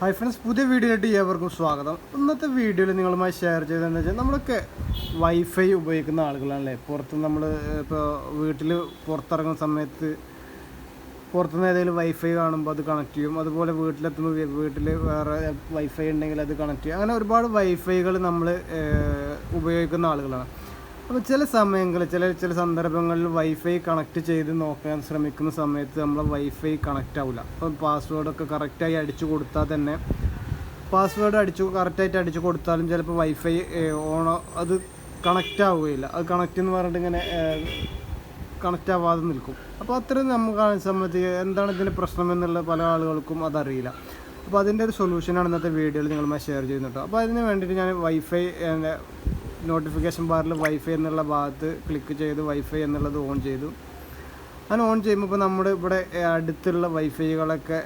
Hi friends പുതിയ വീഡിയോയിലേക്ക് ഏവർക്കും സ്വാഗതം. ഇന്നത്തെ വീഡിയോയിൽ നിങ്ങളുമായി ഷെയർ ചെയ്തതെന്ന് വെച്ചാൽ നമ്മളൊക്കെ വൈഫൈ ഉപയോഗിക്കുന്ന ആളുകളാണല്ലേ? പുറത്ത് നമ്മൾ ഇപ്പോൾ വീട്ടിൽ പുറത്തിറങ്ങുന്ന സമയത്ത് പുറത്തുനിന്ന് ഏതെങ്കിലും വൈഫൈ കാണുമ്പോൾ അത് കണക്ട് ചെയ്യും. അതുപോലെ വീട്ടിലെത്തുമ്പോൾ വീട്ടിൽ വേറെ വൈഫൈ ഉണ്ടെങ്കിൽ അത് കണക്ട് ചെയ്യും. അങ്ങനെ ഒരുപാട് വൈഫൈകൾ നമ്മൾ ഉപയോഗിക്കുന്ന ആളുകളാണ്. അപ്പോൾ ചില സമയങ്ങളിൽ ചില ചില സന്ദർഭങ്ങളിൽ വൈഫൈ കണക്ട് ചെയ്ത് നോക്കാൻ ശ്രമിക്കുന്ന സമയത്ത് നമ്മൾ വൈഫൈ കണക്റ്റ് ആവില്ല അപ്പം പാസ്വേഡൊക്കെ കറക്റ്റായി അടിച്ചു കൊടുത്താൽ തന്നെ പാസ്വേഡ് അടിച്ചു കറക്റ്റായിട്ട് അടിച്ചു കൊടുത്താലും ചിലപ്പോൾ വൈഫൈ ഓണോ അത് കണക്റ്റ് ആവുകയില്ല. അത് കണക്റ്റ് എന്ന് പറഞ്ഞിട്ട് ഇങ്ങനെ കണക്റ്റ് ആവാതെ നിൽക്കും. അപ്പോൾ അത്രയും നമുക്ക് സംബന്ധിച്ച് എന്താണ് ഇതിന്റെ പ്രശ്നം എന്നുള്ള പല ആളുകൾക്കും അതറിയില്ല. അപ്പോൾ അതിന്റെ ഒരു സൊല്യൂഷനാണ് ഇന്നത്തെ വീഡിയോയിൽ നിങ്ങളുമായി ഷെയർ ചെയ്യുന്നുണ്ട് അപ്പോൾ അതിന് വേണ്ടിയിട്ട് ഞാൻ വൈഫൈ നോട്ടിഫിക്കേഷൻ ബാറിൽ വൈഫൈ എന്നുള്ള ഭാഗത്ത് ക്ലിക്ക് ചെയ്ത് വൈഫൈ എന്നുള്ളത് ഓൺ ചെയ്തു. അങ്ങനെ ഓൺ ചെയ്യുമ്പോൾ ഇപ്പോൾ നമ്മുടെ ഇവിടെ അടുത്തുള്ള വൈഫൈകളൊക്കെ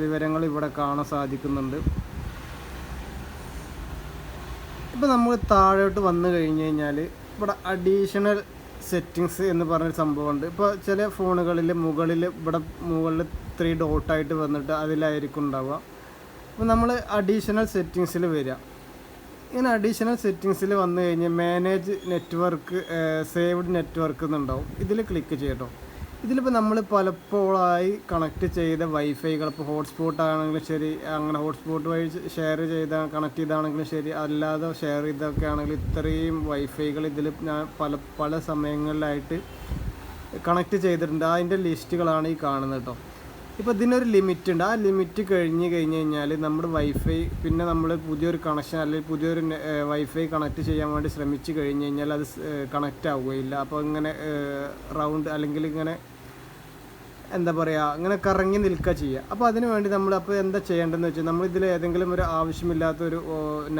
വിവരങ്ങൾ ഇവിടെ കാണാൻ സാധിക്കുന്നുണ്ട്. ഇപ്പോൾ നമ്മൾ താഴോട്ട് വന്നു കഴിഞ്ഞ് കഴിഞ്ഞാൽ ഇവിടെ അഡീഷണൽ സെറ്റിങ്സ് എന്ന് പറഞ്ഞൊരു സംഭവമുണ്ട്. ഇപ്പോൾ ചില ഫോണുകളിൽ മുകളിൽ ഇവിടെ മുകളിൽ ത്രീ ഡോട്ടായിട്ട് വന്നിട്ട് അതിലായിരിക്കും ഉണ്ടാവുക. അപ്പോൾ നമ്മൾ അഡീഷണൽ സെറ്റിങ്സിൽ വരിക. ഇങ്ങനെ അഡീഷണൽ സെറ്റിങ്സിൽ വന്നു കഴിഞ്ഞാൽ മാനേജ് നെറ്റ്വർക്ക് സേവ്ഡ് നെറ്റ്വർക്ക് എന്നുണ്ടാവും. ഇതിൽ ക്ലിക്ക് ചെയ്യട്ടോ ഇതിലിപ്പോൾ നമ്മൾ പലപ്പോഴായി കണക്ട് ചെയ്ത വൈഫൈകൾ ഇപ്പോൾ ഹോട്ട്സ്പോട്ട് ആണെങ്കിലും ശരി അങ്ങനെ ഹോട്ട്സ്പോട്ട് വഴി ഷെയർ ചെയ്ത കണക്ട് ചെയ്താണെങ്കിലും ശരി അല്ലാതെ ഷെയർ ചെയ്തൊക്കെ ആണെങ്കിൽ ഇത്രയും വൈഫൈകൾ ഇതിൽ ഞാൻ പല പല സമയങ്ങളിലായിട്ട് കണക്ട് ചെയ്തിട്ടുണ്ട്. അതിന്റെ ലിസ്റ്റുകളാണ് ഈ കാണുന്നത് കേട്ടോ ഇപ്പോൾ ഇതിനൊരു ലിമിറ്റ് ഉണ്ട്. ആ ലിമിറ്റ് കഴിഞ്ഞ് കഴിഞ്ഞ് കഴിഞ്ഞാൽ നമ്മുടെ വൈഫൈ പിന്നെ നമ്മൾ പുതിയൊരു കണക്ഷൻ അല്ലെങ്കിൽ പുതിയൊരു വൈഫൈ കണക്ട് ചെയ്യാൻ വേണ്ടി ശ്രമിച്ച് കഴിഞ്ഞ് കഴിഞ്ഞാൽ അത് കണക്റ്റ് ആവുകയില്ല. അപ്പോൾ ഇങ്ങനെ റൗണ്ട് അല്ലെങ്കിൽ ഇങ്ങനെ എന്താ പറയുക ഇങ്ങനെ കറങ്ങി നിൽക്കുക ചെയ്യുക അപ്പോൾ അതിന് വേണ്ടി നമ്മൾ അപ്പോൾ എന്താ ചെയ്യേണ്ടതെന്ന് വെച്ചാൽ നമ്മൾ ഇതിൽ ഏതെങ്കിലും ഒരു ആവശ്യമില്ലാത്തൊരു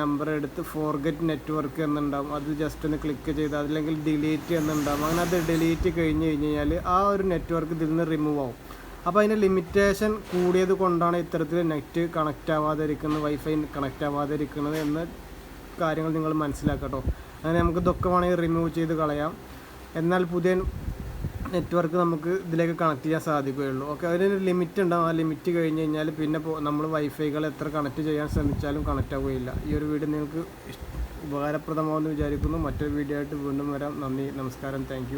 നമ്പർ എടുത്ത് ഫോർഗെറ്റ് നെറ്റ്വർക്ക് എന്നുണ്ടാവും. അത് ജസ്റ്റ് ഒന്ന് ക്ലിക്ക് ചെയ്ത് അല്ലെങ്കിൽ ഡിലീറ്റ് എന്നുണ്ടാവും. അങ്ങനെ അത് ഡിലീറ്റ് കഴിഞ്ഞ് കഴിഞ്ഞ് കഴിഞ്ഞാൽ ആ ഒരു നെറ്റ്വർക്ക് ഇതിൽ നിന്ന് റിമൂവ് ആവും. അപ്പോൾ അതിന്റെ ലിമിറ്റേഷൻ കൂടിയത് കൊണ്ടാണ് ഇത്തരത്തിൽ നെറ്റ് കണക്റ്റ് ആവാതെ ഇരിക്കുന്നത് വൈഫൈ കണക്റ്റ് ആവാതെ ഇരിക്കുന്നത് എന്ന കാര്യങ്ങൾ നിങ്ങൾ മനസ്സിലാക്കട്ടോ. അങ്ങനെ നമുക്ക് ഇതൊക്കെ വേണമെങ്കിൽ റിമൂവ് ചെയ്ത് കളയാം. എന്നാൽ പുതിയ നെറ്റ്വർക്ക് നമുക്ക് ഇതിലേക്ക് കണക്ട് ചെയ്യാൻ സാധിക്കുകയുള്ളൂ. ഓക്കെ അതിനൊരു ലിമിറ്റ് ഉണ്ടാവും. ആ ലിമിറ്റ് കഴിഞ്ഞ് കഴിഞ്ഞാൽ പിന്നെ നമ്മൾ വൈഫൈകൾ എത്ര കണക്ട് ചെയ്യാൻ ശ്രമിച്ചാലും കണക്റ്റ് ആവുകയില്ല. ഈ ഒരു വീഡിയോ നിങ്ങൾക്ക് ഉപകാരപ്രദമാവുമെന്ന് വിചാരിക്കുന്നു. മറ്റൊരു വീഡിയോ ആയിട്ട് വീണ്ടും വരാം. നന്ദി നമസ്കാരം. താങ്ക്